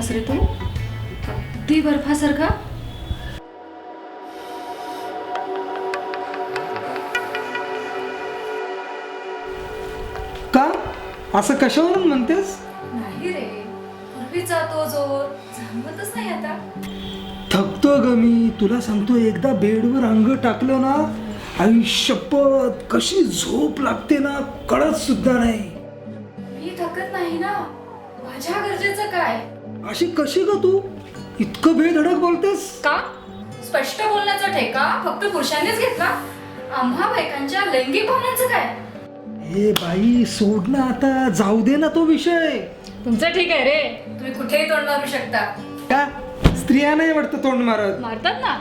झालास रे तू? अगदी बर्फासारखा का? असं कशावरून म्हणतेस? नाही रे. पूर्वीचा तो जोर. जाणवतच नाही आता. थकतो ग मी. तुला सांगतो एकदा बेडवर अंग टाकलं ना आयुष्यपत कशी झोप लागते ना कळत सुद्धा नाही. मी थकत नाही ना. माझ्या गरजेचं काय? अशी कशी ग तू? इतकं बेधडक बोलतेस. का? स्पष्ट बोलण्याचा ठेका फक्त पुरुषांनीच घेतला? आम्हा बायकांच्या लैंगिक भावनांचं काय? हे बाई सोड ना आता. जाऊ दे ना तो विषय. तुमचं ठीक आहे रे. तुम्ही कुठेही तोंड मारू शकता. का? स्त्रिया नाही वाटतं तोंड मारत. मारतात ना.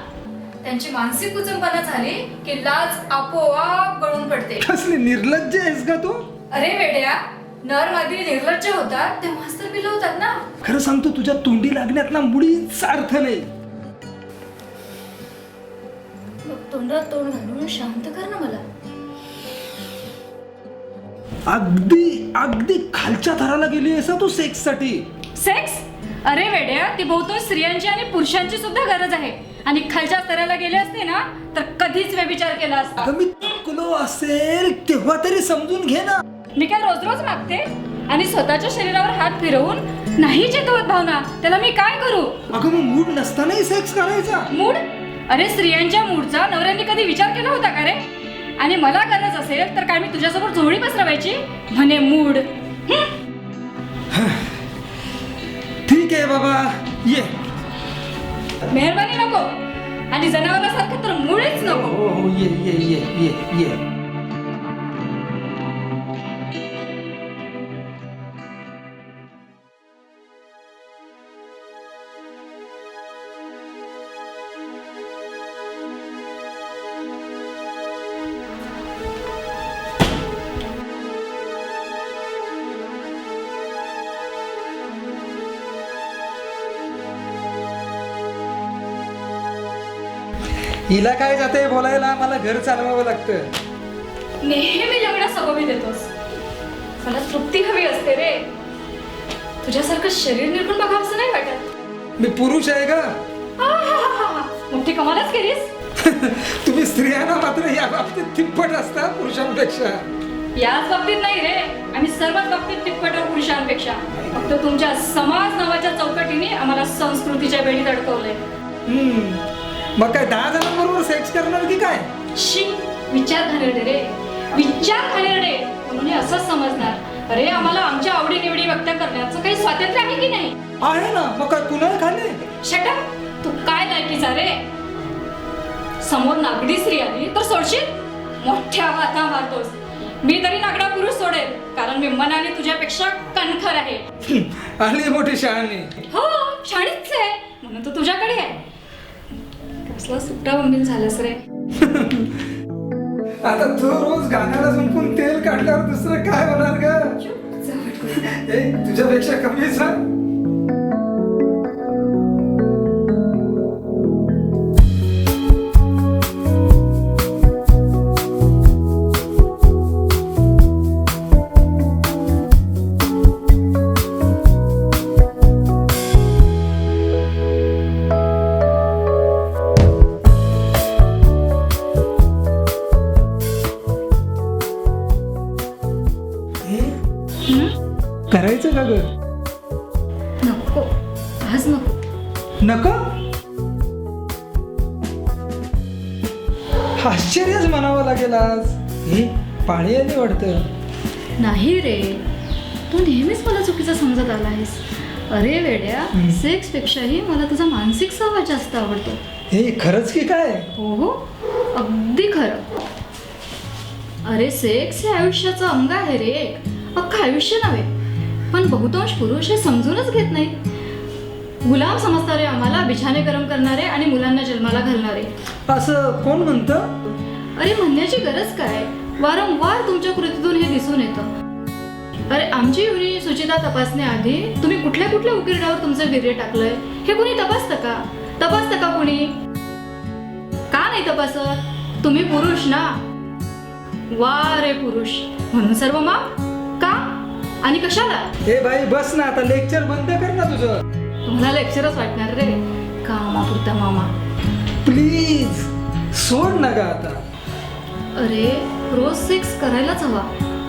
त्यांची मानसिक कुचंबना झाली की लाज आपोआप गळून पडते. कसली निर्लज्ज आहेस का तू? अरे वेड्या नर मादी निर्लज्ज होतात तेव्हाच तर होतात ना. खरं सांगतो तुझ्या तोंडी लागण्यात ना मुळीच अर्थ नाही. मग तोंडात तोंड घालून शांत कर ना मला. अगदी अगदी खालच्या थराला गेली आहेस तू सेक्ससाठी सेक्स? अरे वेड्या ती बहुतांश स्त्रियांची आणि पुरुषांची सुद्धा गरज आहे. आणि खालच्या स्तराला गेले असते ना तर कधीच व्यभिचार केला असता. अगं मी थकलो असेल तेव्हा तरी समजून घे ना. मी काय रोज रोज मागते? आणि स्वतःच्या शरीरावर हात फिरवून नाही चेतवत भावना त्याला मी काय करू? अगं मग मूड नसतानाही सेक्स करायचा. मूड? अरे स्त्रियांच्या मूडचा नवऱ्यांनी कधी विचार केला होता का रे? आणि मला गरज असेल तर काय मी तुझ्यासोबत जोडी पसरवायची? म्हणे मूड. ठीक आहे बाबा. ये. मेहरबानी नको. आणि जनावरासारखं तर मुळेच नको. हो हो. ये ये ये ये ये. हिला काय जाते बोलायला? मला घर चालवावं लागतं. नेहमी लग्न सबबी देतोस. मला तृप्ती हवी असते रे. तुझ्यासारखं शरीर निर्गुण बघावं असं नाही वाटत. मी पुरुष आहे का आहाहाहा. मोठी कमालच केलीस. तुम्ही स्त्रियांना मात्र या बाबतीत तिप्पट असता पुरुषांपेक्षा. याच बाबतीत नाही रे. आम्ही सर्वच बाबतीत तिप्पट आहोत पुरुषांपेक्षा. फक्त तुमच्या समाज नावाच्या चौकटीने आम्हाला संस्कृतीच्या बेडीत अडकवलंय हम्म. मग काय दहा जणांबरोबर सेक्स करणार की काय? शी विचार घाणेरडे रे. विचार घाणेरडे म्हणून हे असंच समजणार. अरे आम्हाला आमच्या आवडीनिवडी व्यक्त करण्याचं काही स्वातंत्र्य आहे की नाही? आहे ना. मग काय पुन्हा खाली शटप तू काय लायकीचा रे? समोर नागडी स्त्री आली तर सोडशील? मोठ्या वाता मारतोस. मी तरी नागडा पुरुष सोडेल कारण मी मनाने तुझ्यापेक्षा कणखर आहे. आली मोठी शहाणी. हो शाळेच आहे. म्हणून तो तुझ्याकडे आहे. कसला सुट्टा बंबील झालास रे? आता तू रोज गाण्याला झुंपून तेल काढल्यावर दुसरं काय होणार ग. ए, तुझ्यापेक्षा कमीच हा करायचं का ग? नको. आज नको. नको? आश्चर्यच म्हणावं लागेल आज. हे पाळी आली वाटतं नाही रे. तू नेहमीच मला चुकीचं समजत आला आहेस अरे वेड्या. सेक्स पेक्षाही मला तुझा मानसिक सहवास जास्त आवडतो. हे खरंच की काय? हो हो अगदी खरं. अरे सेक्स हे आयुष्याचं अंग आहे रे. अख्खं आयुष्य नव्हे. पण बहुतांश पुरुष हे समजूनच घेत नाहीत. गुलाम समजणारे आम्हाला बिछाने गरम करणारे आणि मुलांना जन्माला घालणारे. असं कोण म्हणतं? अरे म्हणण्याची गरज काय? वारंवार तुमच्या कृतीतून हे दिसून येतं. अरे आमची युनी सुचिता तपासण्याआधी तुम्ही कुठल्या कुठल्या उकिरड्यावर तुमचं वीर्य टाकलंय? हे कुणी तपासतं का? तपासतं का कुणी? का नाही तपासत? तुम्ही पुरुष ना? वा रे पुरुष. म्हणून सर्व माप आणि कशाला? हे बाई बस ना आता लेक्चर बंद कर ना तुझं. मला लेक्चरच वाटणार रे. कामापुरता मामा प्लीज सोड ना ग आता. अरे रोज सेक्स करायलाच हवा.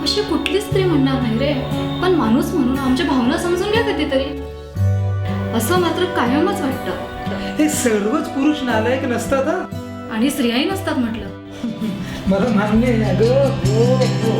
अशी कुठली स्त्री म्हणणार नाही रे. पण माणूस म्हणून आमच्या भावना समजून घ्या कधीतरी असं मात्र कायमच वाटतं. हे सर्वच पुरुष नालायक नसतात हा? आणि स्त्रियाही नसतात म्हटलं. मला मान्य आहे अगं. हो हो.